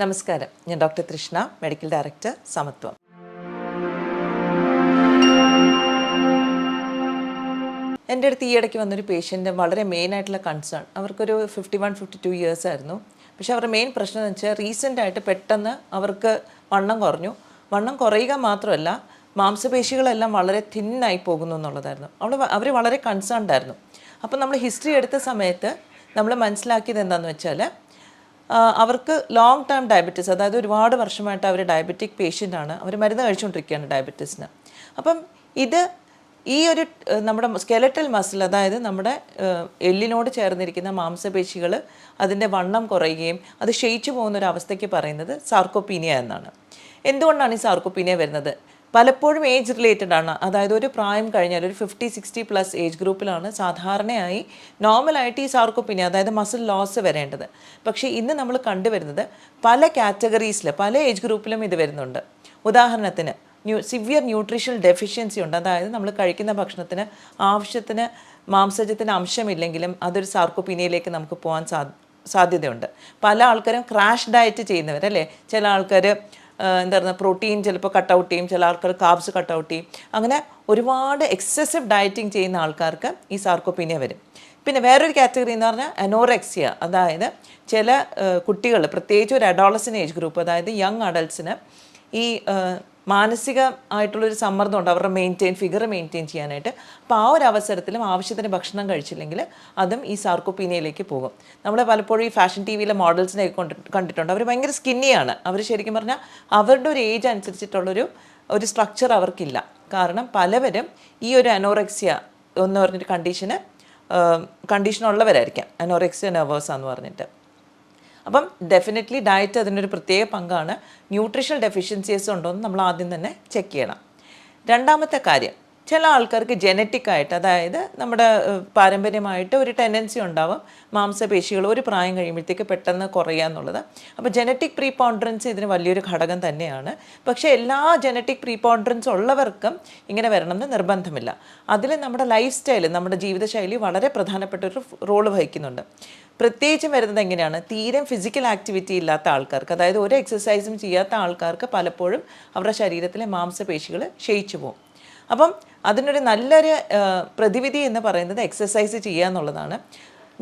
നമസ്കാരം. ഞാൻ ഡോക്ടർ തൃഷ്ണ medical director സമത്വം. എന്റെ അടുത്ത് ഈ ഇടയ്ക്ക് വന്നൊരു പേഷ്യന്റ് വളരെ മെയിൻ ആയിട്ടുള്ള കൺസേൺ അവർക്കൊരു fifty one fifty two years ആയിരുന്നു. പക്ഷേ അവരുടെ മെയിൻ പ്രശ്നം എന്ന് വെച്ചാൽ റീസെന്റ് ആയിട്ട് പെട്ടെന്ന് അവർക്ക് വണ്ണം കുറഞ്ഞു. വണ്ണം കുറയുക മാത്രമല്ല മാംസപേശികളെല്ലാം വളരെ തിന്നായി പോകുന്നു എന്നുള്ളതായിരുന്നു. അവൾ അവർ വളരെ കൺസേൺഡ് ആയിരുന്നു. അപ്പോൾ നമ്മൾ ഹിസ്റ്ററി എടുത്ത സമയത്ത് നമ്മൾ മനസ്സിലാക്കിയത് എന്താണെന്ന് വെച്ചാൽ അവർക്ക് ലോങ് ടേം ഡയബറ്റീസ് അതായത് ഒരുപാട് വർഷമായിട്ട് അവർ ഡയബറ്റിക് പേഷ്യന്റ് ആണ്. അവർ മരുന്ന് കഴിച്ചുകൊണ്ടിരിക്കുകയാണ് ഡയബറ്റീസിന് അപ്പം ഇത് ഈ ഒരു നമ്മുടെ സ്കെലറ്റൽ മസിൽ അതായത് നമ്മുടെ എല്ലിനോട് ചേർന്നിരിക്കുന്ന മാംസപേശികൾ അതിന്റെ വണ്ണം കുറയുകയും അത് ക്ഷയിച്ചു പോകുന്ന ഒരു അവസ്ഥയ്ക്ക് പറയുന്നത് സാർക്കോപ്പീനിയ എന്നാണ്. എന്തുകൊണ്ടാണ് ഈ സാർക്കോപ്പീനിയ വരുന്നത്? പലപ്പോഴും ഏജ് റിലേറ്റഡ് ആണ്. അതായത് ഒരു പ്രായം കഴിഞ്ഞാൽ ഒരു ഫിഫ്റ്റി സിക്സ്റ്റി പ്ലസ് ഏജ് ഗ്രൂപ്പിലാണ് സാധാരണയായി നോർമലായിട്ട് ഈ സാർക്കോപ്പീനിയ അതായത് മസിൽ ലോസ് വരേണ്ടത്. പക്ഷേ ഇന്ന് നമ്മൾ കണ്ടുവരുന്നത് പല കാറ്റഗറീസിൽ പല ഏജ് ഗ്രൂപ്പിലും ഇത് വരുന്നുണ്ട്. ഉദാഹരണത്തിന് ന്യൂ സിവിയർ ന്യൂട്രീഷണൽ ഡെഫിഷ്യൻസി ഉണ്ട്. അതായത് നമ്മൾ കഴിക്കുന്ന ഭക്ഷണത്തിന് ആവശ്യത്തിന് മാംസജത്തിന് അംശമില്ലെങ്കിലും അതൊരു സാർക്കോപ്പീനിയയിലേക്ക് നമുക്ക് പോകാൻ സാധ്യതയുണ്ട്. പല ആൾക്കാരും ക്രാഷ് ഡയറ്റ് ചെയ്യുന്നവരല്ലേ? ചില ആൾക്കാർ എന്താ പറയുക പ്രോട്ടീൻ ചിലപ്പോൾ കട്ടൗട്ട് ചെയ്യും ചില ആൾക്കാർ കാബ്സ് കട്ടൗട്ട് ചെയ്യും. അങ്ങനെ ഒരുപാട് എക്സസീവ് ഡയറ്റിംഗ് ചെയ്യുന്ന ആൾക്കാർക്ക് ഈ സാർക്കോപ്പീനിയ വരും. പിന്നെ വേറൊരു കാറ്റഗറി എന്ന് പറഞ്ഞാൽ അനോറെക്സിയ അതായത് ചില കുട്ടികൾ പ്രത്യേകിച്ച് ഒരു അഡോളസിൻ ഏജ് ഗ്രൂപ്പ് അതായത് യങ് അഡൾട്ട്സിന് ഈ മാനസികമായിട്ടുള്ളൊരു സമ്മർദ്ദം ഉണ്ട് അവരുടെ മെയിന്റെയിൻ ഫിഗർ മെയിന്റെയിൻ ചെയ്യാനായിട്ട്. അപ്പോൾ ആ ഒരു അവസരത്തിലും ആവശ്യത്തിന് ഭക്ഷണം കഴിച്ചില്ലെങ്കിൽ അതും ഈ സാർക്കോപ്പീനിയയിലേക്ക് പോകും. നമ്മൾ പലപ്പോഴും ഈ ഫാഷൻ ടി വിയിലെ മോഡൽസിനെ കൊണ്ട് കണ്ടിട്ടുണ്ട്. അവർ ഭയങ്കര സ്കിന്നിയാണ് അവർ ശരിക്കും പറഞ്ഞാൽ അവരുടെ ഒരു ഏജ് അനുസരിച്ചിട്ടുള്ളൊരു ഒരു സ്ട്രക്ചർ അവർക്കില്ല. കാരണം പലവരും ഈ ഒരു അനോറെക്സിയ എന്ന് പറഞ്ഞൊരു കണ്ടീഷന് കണ്ടീഷനുള്ളവരായിരിക്കാം അനോറെക്സിയ നെർവേഴ്സ് എന്ന് പറഞ്ഞിട്ട്. അപ്പം ഡെഫിനറ്റ്ലി ഡയറ്റ് അതിനൊരു പ്രത്യേക പങ്കാണ്. ന്യൂട്രീഷണൽ ഡെഫിഷ്യൻസീസ് ഉണ്ടോ എന്ന് നമ്മൾ ആദ്യം തന്നെ ചെക്ക് ചെയ്യണം. രണ്ടാമത്തെ കാര്യം ചില ആൾക്കാർക്ക് ജനറ്റിക് ആയിട്ട് അതായത് നമ്മുടെ പാരമ്പര്യമായിട്ട് ഒരു ടെൻഡൻസി ഉണ്ടാവും മാംസപേശികൾ ഒരു പ്രായം കഴിയുമ്പോഴത്തേക്ക് പെട്ടെന്ന് കുറയുക എന്നുള്ളത്. അപ്പോൾ ജനറ്റിക് പ്രീപോണ്ടറൻസ് ഇതിന് വലിയൊരു ഘടകം തന്നെയാണ്. പക്ഷേ എല്ലാ ജനറ്റിക് പ്രീപോണ്ടറൻസ് ഉള്ളവർക്കും ഇങ്ങനെ വരണമെന്ന് നിർബന്ധമില്ല. അതിൽ നമ്മുടെ ലൈഫ് സ്റ്റൈൽ നമ്മുടെ ജീവിതശൈലി വളരെ പ്രധാനപ്പെട്ട ഒരു റോൾ വഹിക്കുന്നുണ്ട്. പ്രത്യേകിച്ചും വരുന്നത് എങ്ങനെയാണ്? തീരെ ഫിസിക്കൽ ആക്ടിവിറ്റി ഇല്ലാത്ത ആൾക്കാർക്ക് അതായത് ഒരു എക്സസൈസും ചെയ്യാത്ത ആൾക്കാർക്ക് പലപ്പോഴും അവരുടെ ശരീരത്തിലെ മാംസപേശികൾ ക്ഷയിച്ചു പോകും. അപ്പം അതിനൊരു നല്ലൊരു പ്രതിവിധി എന്ന് പറയുന്നത് എക്സസൈസ് ചെയ്യുക എന്നുള്ളതാണ്.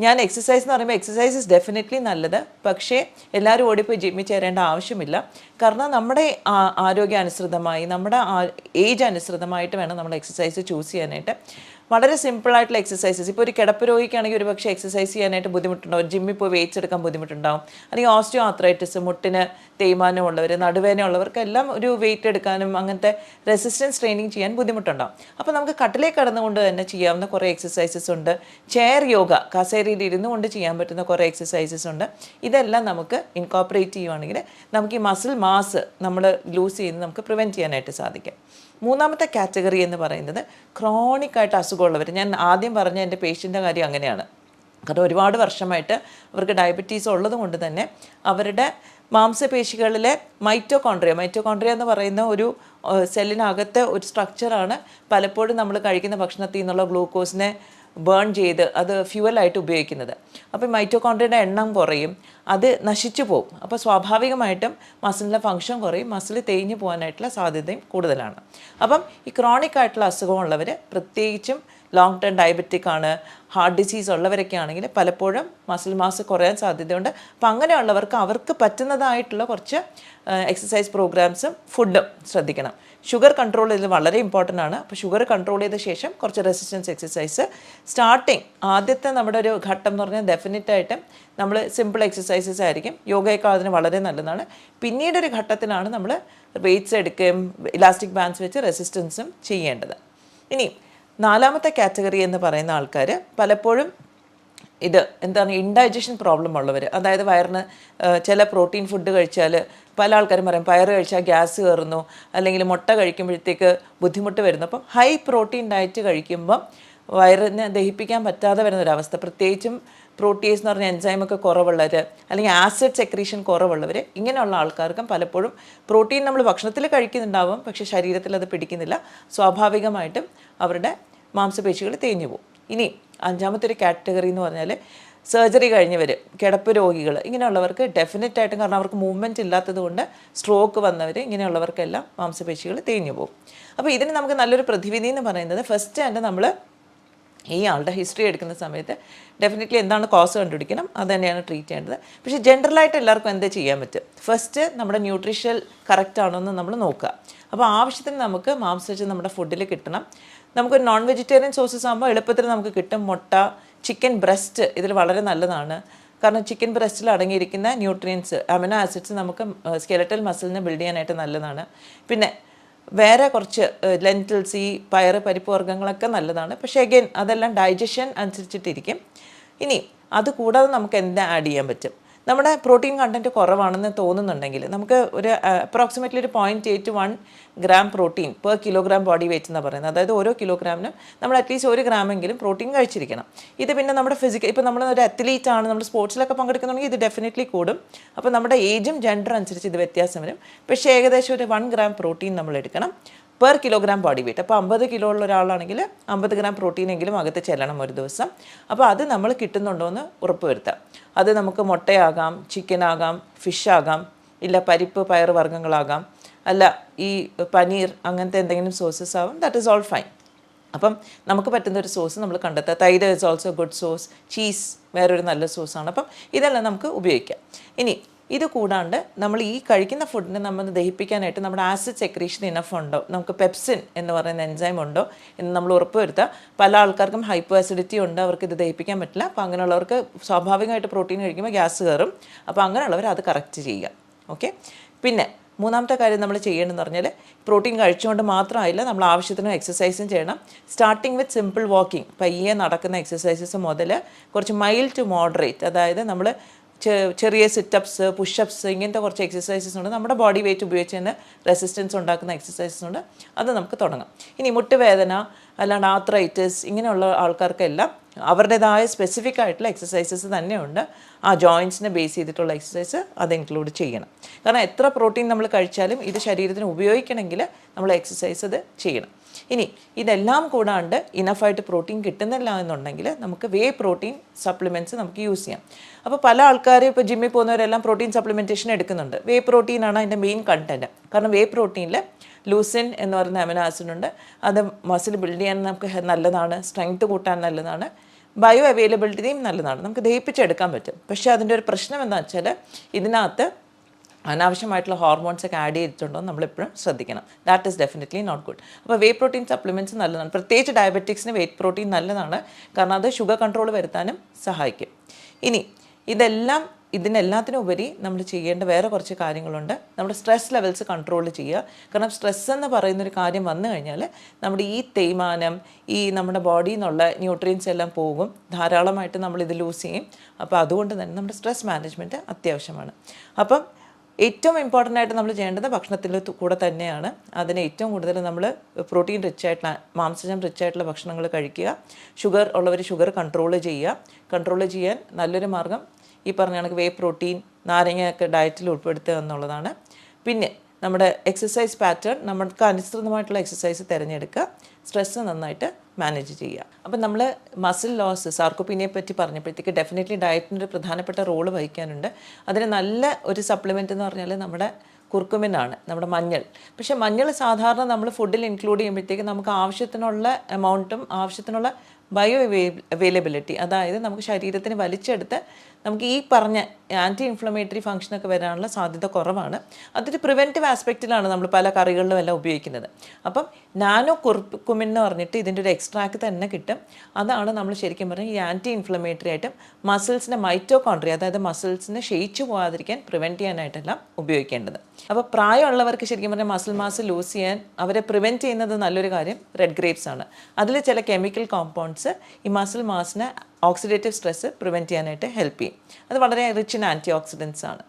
ഞാൻ എക്സസൈസ് എന്ന് പറയുമ്പോൾ എക്സസൈസ് ഇസ് ഡെഫിനറ്റ്ലി നല്ലത്. പക്ഷേ എല്ലാവരും ഓടിപ്പോയി ജിമ്മിൽ ചേരേണ്ട ആവശ്യമില്ല. കാരണം നമ്മുടെ ആരോഗ്യാനുസൃതമായി നമ്മുടെ ഏജ് അനുസൃതമായിട്ട് വേണം നമ്മൾ എക്സസൈസ് ചൂസ് ചെയ്യാനായിട്ട്. വളരെ സിമ്പിളായിട്ടുള്ള എക്സസൈസസ് ഇപ്പോൾ ഒരു കിടപ്പ് രോഗിക്കാണെങ്കിൽ ഒരു പക്ഷേ എക്സസൈസ് ചെയ്യാനായിട്ട് ബുദ്ധിമുട്ടുണ്ടാവും. ജിമ്മിൽ പോയി വെയിറ്റ്സ് എടുക്കാൻ ബുദ്ധിമുട്ടുണ്ടാവും. അല്ലെങ്കിൽ ഓസ്റ്റിയോ ആത്രൈറ്റിസ് മുട്ടിന് തേയ്മാനം ഉള്ളവർ നടുവേദന ഉള്ളവർക്കെല്ലാം ഒരു വെയിറ്റ് എടുക്കാനും അങ്ങനത്തെ റെസിസ്റ്റൻസ് ട്രെയിനിങ് ചെയ്യാൻ ബുദ്ധിമുട്ടുണ്ടാവും. അപ്പോൾ നമുക്ക് കട്ടിലേ കടന്നുകൊണ്ട് തന്നെ ചെയ്യാവുന്ന കുറേ എക്സസൈസസ് ഉണ്ട്. ചെയർ യോഗ കസേരയിൽ ഇരുന്നു കൊണ്ട് ചെയ്യാൻ പറ്റുന്ന കുറേ എക്സസൈസസ് ഉണ്ട്. ഇതെല്ലാം നമുക്ക് ഇൻകോപ്പറേറ്റ് ചെയ്യുവാണെങ്കിൽ നമുക്ക് ഈ മസിൽ മാസ് നമ്മൾ ലൂസ് ചെയ്യുന്നത് നമുക്ക് പ്രിവെന്റ് ചെയ്യാനായിട്ട് സാധിക്കും. മൂന്നാമത്തെ കാറ്റഗറി എന്ന് പറയുന്നത് ക്രോണിക് ആയിട്ട് അസുഖമുള്ളവർ. ഞാൻ ആദ്യം പറഞ്ഞ എന്റെ പേഷ്യന്റെ കാര്യം അങ്ങനെയാണ്. കാരണം ഒരുപാട് വർഷമായിട്ട് അവർക്ക് ഡയബറ്റീസ് ഉള്ളത് കൊണ്ട് തന്നെ അവരുടെ മാംസപേശികളിലെ മൈറ്റോകോൺട്രിയ മൈറ്റോകോൺട്രിയ എന്ന് പറയുന്ന ഒരു സെല്ലിനകത്തെ ഒരു സ്ട്രക്ചറാണ് പലപ്പോഴും നമ്മൾ കഴിക്കുന്ന ഭക്ഷണത്തിൽ നിന്നുള്ള ഗ്ലൂക്കോസിനെ ബേൺ ചെയ്ത് അത് ഫ്യൂവലായിട്ട് ഉപയോഗിക്കുന്നത്. അപ്പോൾ മൈറ്റോകോൺട്രിയയുടെ എണ്ണം കുറയും അത് നശിച്ചു പോകും അപ്പോൾ സ്വാഭാവികമായിട്ടും മസിലിന്റെ ഫങ്ഷൻ കുറയും മസിൽ തേഞ്ഞു പോകാനായിട്ടുള്ള സാധ്യതയും കൂടുതലാണ്. അപ്പം ഈ ക്രോണിക് ആയിട്ടുള്ള അസുഖമുള്ളവർ പ്രത്യേകിച്ചും ലോങ് ടേം ഡയബറ്റിക് ആണ് ഹാർട്ട് ഡിസീസ് ഉള്ളവരൊക്കെ ആണെങ്കിൽ പലപ്പോഴും മസിൽ മാസ് കുറയാൻ സാധ്യതയുണ്ട്. അപ്പം അങ്ങനെയുള്ളവർക്ക് അവർക്ക് പറ്റുന്നതായിട്ടുള്ള കുറച്ച് എക്സസൈസ് പ്രോഗ്രാംസും ഫുഡും ശ്രദ്ധിക്കണം. ഷുഗർ കൺട്രോൾ ചെയ്ത് വളരെ ഇമ്പോർട്ടന്റ് ആണ്. അപ്പോൾ ഷുഗർ കൺട്രോൾ ചെയ്ത ശേഷം കുറച്ച് റെസിസ്റ്റൻസ് എക്സസൈസ് സ്റ്റാർട്ടിങ് ആദ്യത്തെ നമ്മുടെ ഒരു ഘട്ടം എന്ന് പറഞ്ഞാൽ ഡെഫിനറ്റായിട്ടും നമ്മൾ സിമ്പിൾ എക്സസൈസസ് ആയിരിക്കും. യോഗയൊക്കെ അതിന് വളരെ നല്ലതാണ്. പിന്നീട് ഒരു ഘട്ടത്തിലാണ് നമ്മൾ വെയ്റ്റ്സ് എടുക്കുകയും ഇലാസ്റ്റിക് ബാൻഡ്സ് വെച്ച് റെസിസ്റ്റൻസും ചെയ്യേണ്ടത്. ഇനി നാലാമത്തെ കാറ്റഗറി എന്ന് പറയുന്ന ആൾക്കാർ പലപ്പോഴും ഇത് എന്താണ് ഇൻഡൈജഷൻ പ്രോബ്ലം ഉള്ളവർ അതായത് വയറിന് ചില പ്രോട്ടീൻ ഫുഡ് കഴിച്ചാൽ പല ആൾക്കാരും പറയും പയർ കഴിച്ചാൽ ഗ്യാസ് കയറുന്നു. അല്ലെങ്കിൽ മുട്ട കഴിക്കുമ്പോഴത്തേക്ക് ബുദ്ധിമുട്ട് വരുന്നു. അപ്പം ഹൈ പ്രോട്ടീൻ ഡയറ്റ് കഴിക്കുമ്പം വയറിനെ ദഹിപ്പിക്കാൻ പറ്റാതെ വരുന്ന ഒരവസ്ഥ പ്രത്യേകിച്ചും പ്രോട്ടീസ് എന്ന് പറഞ്ഞ എൻസൈമൊക്കെ കുറവുള്ളവർ അല്ലെങ്കിൽ ആസിഡ് സെക്രീഷൻ കുറവുള്ളവർ ഇങ്ങനെയുള്ള ആൾക്കാർക്കും പലപ്പോഴും പ്രോട്ടീൻ നമ്മൾ ഭക്ഷണത്തിൽ കഴിക്കുന്നുണ്ടാവും പക്ഷേ ശരീരത്തിൽ അത് പിടിക്കുന്നില്ല. സ്വാഭാവികമായിട്ടും അവരുടെ മാംസപേശികൾ തേഞ്ഞു പോകും. ഇനി അഞ്ചാമത്തെ ഒരു കാറ്റഗറി എന്ന് പറഞ്ഞാൽ സർജറി കഴിഞ്ഞവർ കിടപ്പ് രോഗികൾ ഇങ്ങനെയുള്ളവർക്ക് ഡെഫിനറ്റ് ആയിട്ടും കാരണം അവർക്ക് മൂവ്മെന്റ് ഇല്ലാത്തത് കൊണ്ട് സ്ട്രോക്ക് വന്നവർ ഇങ്ങനെയുള്ളവർക്കെല്ലാം മാംസപേശികൾ തേഞ്ഞു പോകും. അപ്പോൾ ഇതിന് നമുക്ക് നല്ലൊരു പ്രതിവിധി എന്ന് പറയുന്നത് ഫസ്റ്റ് ആൻഡ് നമ്മൾ ഈ ആളുടെ ഹിസ്റ്ററി എടുക്കുന്ന സമയത്ത് ഡെഫിനറ്റ്ലി എന്താണ് കോസ് കണ്ടുപിടിക്കണം അത് തന്നെയാണ് ട്രീറ്റ് ചെയ്യേണ്ടത്. പക്ഷേ ജനറലായിട്ട് എല്ലാവർക്കും എന്താ ചെയ്യാൻ പറ്റും? ഫസ്റ്റ് നമ്മുടെ ന്യൂട്രീഷ്യൽ കറക്റ്റ് ആണോ എന്ന് നമ്മൾ നോക്കുക. അപ്പോൾ ആവശ്യത്തിന് നമുക്ക് മാംസം നമ്മുടെ ഫുഡിൽ കിട്ടണം. നമുക്ക് നോൺ വെജിറ്റേറിയൻ സോഴ്സസ് ആകുമ്പോൾ എളുപ്പത്തിൽ നമുക്ക് കിട്ടും മുട്ട ചിക്കൻ ബ്രസ്റ്റ് ഇതിൽ വളരെ നല്ലതാണ്. കാരണം ചിക്കൻ ബ്രസ്റ്റിൽ അടങ്ങിയിരിക്കുന്ന ന്യൂട്രിയൻസ് അമിനോ ആസിഡ്സ് നമുക്ക് സ്കെലറ്റൽ മസിലിനെ ബിൽഡ് ചെയ്യാനായിട്ട് നല്ലതാണ്. പിന്നെ വേറെ കുറച്ച് ലെന്റിൽസ് ഈ പയർ പരിപ്പ് വർഗങ്ങളൊക്കെ നല്ലതാണ്. പക്ഷേ അഗൈൻ അതെല്ലാം ഡൈജഷൻ അനുസരിച്ചിട്ടിരിക്കും. ഇനി അത് കൂടാതെ നമുക്ക് എന്താ ആഡ് ചെയ്യാൻ പറ്റും? നമ്മുടെ പ്രോട്ടീൻ കണ്ടന്റ് കുറവാണെന്ന് തോന്നുന്നുണ്ടെങ്കിൽ നമുക്ക് ഒരു അപ്രോക്സിമേറ്റ്ലി ഒരു point eight one gram protein per kilogram body weight എന്നാണ് പറയുന്നത്. അതായത് ഓരോ കിലോഗ്രാമിനും നമ്മൾ അറ്റ്ലീസ്റ്റ് ഒരു ഗ്രാമെങ്കിലും പ്രോട്ടീൻ കഴിച്ചിരിക്കണം. ഇത് പിന്നെ നമ്മുടെ ഫിസിക്കൽ ഇപ്പോൾ നമ്മൾ ഒരു അത്ലീറ്റ് ആണ് നമ്മൾ സ്പോർട്സിലൊക്കെ പങ്കെടുക്കുന്നുണ്ടെങ്കിൽ ഇത് ഡെഫിനറ്റ്ലി കൂടും. അപ്പോൾ നമ്മുടെ ഏജും ജെൻഡർ അനുസരിച്ച് ഇത് വ്യത്യാസം വരും. പക്ഷേ ഏകദേശം ഒരു വൺ ഗ്രാം പ്രോട്ടീൻ നമ്മൾ എടുക്കണം. പെർ കിലോഗ്രാം ബോഡി വെയിറ്റ് അപ്പോൾ അമ്പത് കിലോ ഉള്ള ഒരാളാണെങ്കിൽ അമ്പത് ഗ്രാം പ്രോട്ടീനെങ്കിലും അകത്ത് ചെല്ലണം ഒരു ദിവസം. അപ്പോൾ അത് നമ്മൾ കിട്ടുന്നുണ്ടോ എന്ന് ഉറപ്പ് വരുത്താം അത് നമുക്ക് മുട്ടയാകാം ചിക്കനാകാം ഫിഷാകാം ഇല്ല പരിപ്പ് പയർ വർഗങ്ങളാകാം അല്ല ഈ പനീർ അങ്ങനത്തെ എന്തെങ്കിലും സോസസ് ആവും ദാറ്റ് ഈസ് ഓൾ ഫൈൻ അപ്പം നമുക്ക് പറ്റുന്ന ഒരു സോസ് നമ്മൾ കണ്ടെത്തുക. Thairu is also good sauce cheese വേറൊരു നല്ല സോസാണ് അപ്പം ഇതെല്ലാം നമുക്ക് ഉപയോഗിക്കാം. ഇനി ഇത് കൂടാണ്ട് നമ്മൾ ഈ കഴിക്കുന്ന ഫുഡിനെ നമ്മൾ ദഹിപ്പിക്കാനായിട്ട് നമ്മുടെ ആസിഡ് സെക്രീഷൻ ഇനഫ് ഉണ്ടോ? നമുക്ക് പെപ്സിൻ എന്ന് പറയുന്ന എൻസൈം ഉണ്ടോ? എന്ന് നമ്മൾ ഉറപ്പുവരുത്തുക. പല ആൾക്കാർക്കും ഹൈപ്പോ ആസിഡിറ്റി ഉണ്ട് അവർക്ക് ഇത് ദഹിപ്പിക്കാൻ പറ്റില്ല. അപ്പോൾ അങ്ങനെയുള്ളവർക്ക് സ്വാഭാവികമായിട്ട് പ്രോട്ടീൻ കഴിക്കുമ്പോൾ ഗ്യാസ് കയറും അപ്പോൾ അങ്ങനെയുള്ളവർ അത് കറക്റ്റ് ചെയ്യുക. ഓക്കെ പിന്നെ മൂന്നാമത്തെ കാര്യം നമ്മൾ ചെയ്യേണ്ടതെന്ന് പറഞ്ഞാൽ പ്രോട്ടീൻ കഴിച്ചുകൊണ്ട് മാത്രമായില്ല നമ്മൾ ആവശ്യത്തിന് എക്സസൈസും ചെയ്യണം. സ്റ്റാർട്ടിങ് വിത്ത് സിമ്പിൾ വാക്കിംഗ് പയ്യെ നടക്കുന്ന എക്സസൈസസ് മുതൽ കുറച്ച് മൈൽഡ് ടു മോഡറേറ്റ് അതായത് നമ്മൾ ചെറിയ സിറ്റപ്സ് പുഷപ്സ് ഇങ്ങനത്തെ കുറച്ച് എക്സസൈസസ് ഉണ്ട്. നമ്മുടെ ബോഡി വെയിറ്റ് ഉപയോഗിച്ച് തന്നെ റെസിസ്റ്റൻസ് ഉണ്ടാക്കുന്ന എക്സസൈസസ് ഉണ്ട്. അത് നമുക്ക് തുടങ്ങാം. ഇനി മുട്ടുവേദന അല്ലാണ്ട് ആത്രൈറ്റിസ് ഇങ്ങനെയുള്ള ആൾക്കാർക്കെല്ലാം അവരുടേതായ സ്പെസിഫിക് ആയിട്ടുള്ള എക്സസൈസസ് തന്നെയുണ്ട് ആ ജോയിൻസിനെ ബേസ് ചെയ്തിട്ടുള്ള എക്സസൈസ് അത് ഇൻക്ലൂഡ് ചെയ്യണം. കാരണം എത്ര പ്രോട്ടീൻ നമ്മൾ കഴിച്ചാലും ഇത് ശരീരത്തിന് ഉപയോഗിക്കണമെങ്കിൽ നമ്മൾ എക്സസൈസ് അത് ചെയ്യണം. ഇനി ഇതെല്ലാം കൂടാണ്ട് ഇനഫായിട്ട് പ്രോട്ടീൻ കിട്ടുന്നില്ല എന്നുണ്ടെങ്കിൽ നമുക്ക് വേ പ്രോട്ടീൻ സപ്ലിമെന്റ്സ് നമുക്ക് യൂസ് ചെയ്യാം. അപ്പോൾ പല ആൾക്കാരും ഇപ്പോൾ ജിമ്മിൽ പോകുന്നവരെല്ലാം പ്രോട്ടീൻ സപ്ലിമെന്റേഷൻ എടുക്കുന്നുണ്ട്. വേ പ്രോട്ടീനാണ് അതിന്റെ മെയിൻ കണ്ടന്റ് കാരണം വേ പ്രോട്ടീനിൽ ലൂസിൻ എന്ന് പറയുന്ന അമിനോ ആസിഡ് ഉണ്ട്. അത് മസിൽ ബിൽഡ് ചെയ്യാൻ നമുക്ക് നല്ലതാണ് സ്ട്രെങ്ത് കൂട്ടാൻ നല്ലതാണ് ബയോ അവൈലബിലിറ്റിയും നല്ലതാണ്. നമുക്ക് ദഹിപ്പിച്ചെടുക്കാൻ പറ്റും. പക്ഷേ അതിന്റെ ഒരു പ്രശ്നം എന്താണെന്ന് വെച്ചാൽ ഇതിനകത്ത് അനാവശ്യമായിട്ടുള്ള ഹോർമോൺസ് ഒക്കെ ആഡ് ചെയ്തിട്ടുണ്ടോ നമ്മളെപ്പോഴും ശ്രദ്ധിക്കണം. That is definitely not good അപ്പോൾ വേ പ്രോട്ടീൻ സപ്ലിമെന്റ്സ് നല്ലതാണ്. പ്രത്യേകിച്ച് ഡയബറ്റിക്സിന് വെയിറ്റ് പ്രോട്ടീൻ നല്ലതാണ്. കാരണം അത് ഷുഗർ കൺട്രോൾ വരുത്താനും സഹായിക്കും. ഇനി ഇതെല്ലാം ഇതിനെല്ലാത്തിനും ഉപരി നമ്മൾ ചെയ്യേണ്ട വേറെ കുറച്ച് കാര്യങ്ങളുണ്ട്. നമ്മുടെ സ്ട്രെസ് ലെവൽസ് കൺട്രോൾ ചെയ്യുക. കാരണം സ്ട്രെസ് എന്ന് പറയുന്നൊരു കാര്യം വന്നു കഴിഞ്ഞാൽ നമ്മുടെ ഈ തേയ്മാനം ഈ നമ്മുടെ ബോഡിയിൽ നിന്നുള്ള ന്യൂട്രിയൻസ് എല്ലാം പോകും. ധാരാളമായിട്ട് നമ്മൾ ഇത് ലൂസ് ചെയ്യും. അപ്പോൾ അതുകൊണ്ട് തന്നെ നമ്മുടെ സ്ട്രെസ് മാനേജ്മെന്റ് അത്യാവശ്യമാണ്. അപ്പം ഏറ്റവും ഇമ്പോർട്ടന്റ് ആയിട്ട് നമ്മൾ ചെയ്യേണ്ടത് ഭക്ഷണത്തിൽ കൂടെ തന്നെയാണ്. അതിന് ഏറ്റവും കൂടുതൽ നമ്മൾ പ്രോട്ടീൻ റിച്ച് ആയിട്ടുള്ള മാംസജം റിച്ച് ആയിട്ടുള്ള ഭക്ഷണങ്ങൾ കഴിക്കുക. ഷുഗർ ഉള്ളവർ ഷുഗർ കൺട്രോൾ ചെയ്യുക. കൺട്രോൾ ചെയ്യാൻ നല്ലൊരു മാർഗം ഈ പറഞ്ഞ കണക്ക് വേ പ്രോട്ടീൻ നാരങ്ങയൊക്കെ ഡയറ്റിൽ ഉൾപ്പെടുത്തുക എന്നുള്ളതാണ്. പിന്നെ നമ്മുടെ എക്സസൈസ് പാറ്റേൺ നമുക്ക് അനുസൃതമായിട്ടുള്ള എക്സസൈസ് തിരഞ്ഞെടുക്കുക. സ്ട്രെസ്സ് നന്നായിട്ട് മാനേജ് ചെയ്യുക. അപ്പം നമ്മൾ മസിൽ ലോസ് സാർക്കോപ്പീനിയെ പറ്റി പറഞ്ഞപ്പോഴത്തേക്ക് ഡെഫിനറ്റ്ലി ഡയറ്റിന് ഒരു പ്രധാനപ്പെട്ട റോൾ വഹിക്കാനുണ്ട്. അതിന് നല്ല ഒരു സപ്ലിമെന്റ് എന്ന് പറഞ്ഞാൽ നമ്മുടെ കുർക്കുമിനാണ് നമ്മുടെ മഞ്ഞൾ. പക്ഷേ മഞ്ഞൾ സാധാരണ നമ്മൾ ഫുഡിൽ ഇൻക്ലൂഡ് ചെയ്യുമ്പോഴത്തേക്ക് നമുക്ക് ആവശ്യത്തിനുള്ള എമൗണ്ടും ആവശ്യത്തിനുള്ള ബയോ അവൈലബിലിറ്റി അതായത് നമുക്ക് ശരീരത്തിന് വലിച്ചെടുത്ത് നമുക്ക് ഈ പറഞ്ഞ ആന്റി ഇൻഫ്ലമേറ്ററി ഫംഗ്ഷനൊക്കെ വരാനുള്ള സാധ്യത കുറവാണ്. അതൊരു പ്രിവെന്റീവ് ആസ്പെക്റ്റിലാണ് നമ്മൾ പല കറികളിലും എല്ലാം ഉപയോഗിക്കുന്നത്. അപ്പം നാനോ കുർക്കുമിൻ എന്ന് പറഞ്ഞിട്ട് ഇതിന്റെ ഒരു എക്സ്ട്രാക്ട് തന്നെ കിട്ടും. അതാണ് നമ്മൾ ശരിക്കും പറഞ്ഞാൽ ഈ ആന്റി ഇൻഫ്ലമേറ്ററി ആയിട്ടും മസിൽസിന്റെ മൈറ്റോകോൺട്രി അതായത് മസിൽസിനെ ക്ഷയിച്ചു പോകാതിരിക്കാൻ പ്രിവെന്റ് ചെയ്യാനായിട്ടെല്ലാം ഉപയോഗിക്കേണ്ടത്. അപ്പോൾ പ്രായമുള്ളവർക്ക് ശരിക്കും പറഞ്ഞാൽ മസിൽ മാസ് ലൂസ് ചെയ്യാൻ അവരെ പ്രിവെന്റ് ചെയ്യുന്നത് നല്ലൊരു കാര്യം റെഡ് ഗ്രേപ്സ് ആണ്. അതിൽ ചില കെമിക്കൽ കോമ്പൗണ്ട്സ് ഈ മസിൽ മാസിനെ ഓക്സിഡേറ്റീവ് സ്ട്രെസ് പ്രിവെന്റ് ചെയ്യാനായിട്ട് ഹെൽപ്പ് ചെയ്യും. അത് വളരെ റിച്ച് ഇൻ ആന്റി ഓക്സിഡൻസ് ആണ്.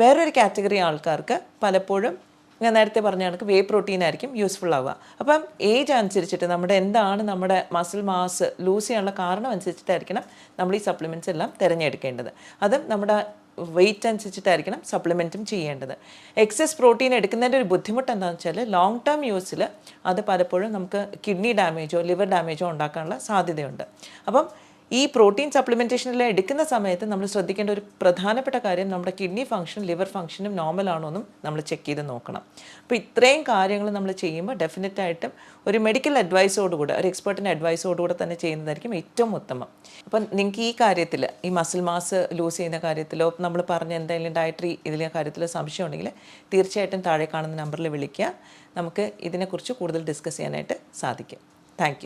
വേറൊരു കാറ്റഗറി ആൾക്കാർക്ക് പലപ്പോഴും ഞാൻ നേരത്തെ പറഞ്ഞ കണക്ക് വേ പ്രോട്ടീൻ ആയിരിക്കും യൂസ്ഫുൾ ആവുക. അപ്പം ഏജ് അനുസരിച്ചിട്ട് നമ്മുടെ എന്താണ് നമ്മുടെ മസിൽ മാസ് ലൂസ് ചെയ്യാനുള്ള കാരണം അനുസരിച്ചിട്ടായിരിക്കണം നമ്മൾ ഈ സപ്ലിമെന്റ്സ് എല്ലാം തിരഞ്ഞെടുക്കേണ്ടത്. അതും നമ്മുടെ വെയിറ്റ് അനുസരിച്ചിട്ടായിരിക്കണം സപ്ലിമെന്റും ചെയ്യേണ്ടത്. എക്സസ് പ്രോട്ടീൻ എടുക്കുന്നതിന്റെ ഒരു ബുദ്ധിമുട്ട് എന്താണെന്ന് വെച്ചാൽ ലോങ് ടേം യൂസിൽ അത് പലപ്പോഴും നമുക്ക് കിഡ്നി ഡാമേജോ ലിവർ ഡാമേജോ ഉണ്ടാക്കാനുള്ള സാധ്യതയുണ്ട്. അപ്പം ഈ പ്രോട്ടീൻ സപ്ലിമെന്റേഷനിൽ എടുക്കുന്ന സമയത്ത് നമ്മൾ ശ്രദ്ധിക്കേണ്ട ഒരു പ്രധാനപ്പെട്ട കാര്യം നമ്മുടെ കിഡ്നി ഫംഗ്ഷൻ ലിവർ ഫംഗ്ഷനും നോർമൽ ആണോ എന്നും നമ്മൾ ചെക്ക് ചെയ്ത് നോക്കണം. അപ്പോൾ ഇത്രയും കാര്യങ്ങൾ നമ്മൾ ചെയ്യുമ്പോൾ ഡെഫിനറ്റ് ആയിട്ടും ഒരു മെഡിക്കൽ അഡ്വൈസോടുകൂടെ ഒരു എക്സ്പേർട്ടിന്റെ അഡ്വൈസോടുകൂടെ തന്നെ ചെയ്യുന്നതായിരിക്കും ഏറ്റവും ഉത്തമം. അപ്പം നിങ്ങൾക്ക് ഈ കാര്യത്തിൽ ഈ മസിൽ മാസ് ലൂസ് ചെയ്യുന്ന കാര്യത്തിലോ നമ്മൾ പറഞ്ഞ എന്തെങ്കിലും ഡയറ്ററി ഇതിലെ കാര്യത്തിലോ സംശയം ഉണ്ടെങ്കിൽ തീർച്ചയായിട്ടും താഴെ കാണുന്ന നമ്പറിൽ വിളിക്കുക. നമുക്ക് ഇതിനെക്കുറിച്ച് കൂടുതൽ ഡിസ്കസ് ചെയ്യാനായിട്ട് സാധിക്കും. താങ്ക്